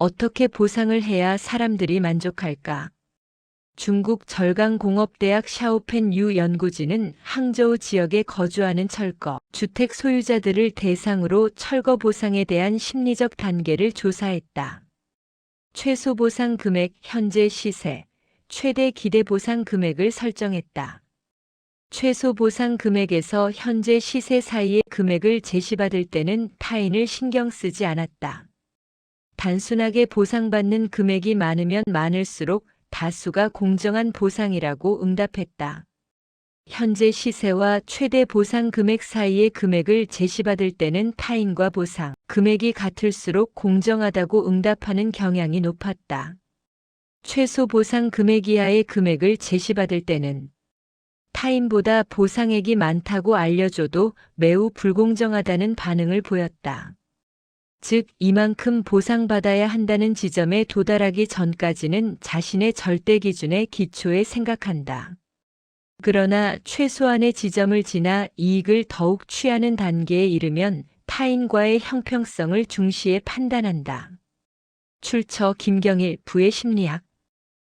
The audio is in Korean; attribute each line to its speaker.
Speaker 1: 어떻게 보상을 해야 사람들이 만족할까? 중국 절강공업대학 샤오펜 유 연구진은 항저우 지역에 거주하는 철거, 주택 소유자들을 대상으로 철거 보상에 대한 심리적 단계를 조사했다. 최소 보상 금액 현재 시세, 최대 기대 보상 금액을 설정했다. 최소 보상 금액에서 현재 시세 사이의 금액을 제시받을 때는 타인을 신경 쓰지 않았다. 단순하게 보상받는 금액이 많으면 많을수록 다수가 공정한 보상이라고 응답했다. 현재 시세와 최대 보상 금액 사이의 금액을 제시받을 때는 타인과 보상 금액이 같을수록 공정하다고 응답하는 경향이 높았다. 최소 보상 금액 이하의 금액을 제시받을 때는 타인보다 보상액이 많다고 알려줘도 매우 불공정하다는 반응을 보였다. 즉, 이만큼 보상받아야 한다는 지점에 도달하기 전까지는 자신의 절대 기준의 기초에 생각한다. 그러나 최소한의 지점을 지나 이익을 더욱 취하는 단계에 이르면 타인과의 형평성을 중시해 판단한다. 출처 김경일 부의 심리학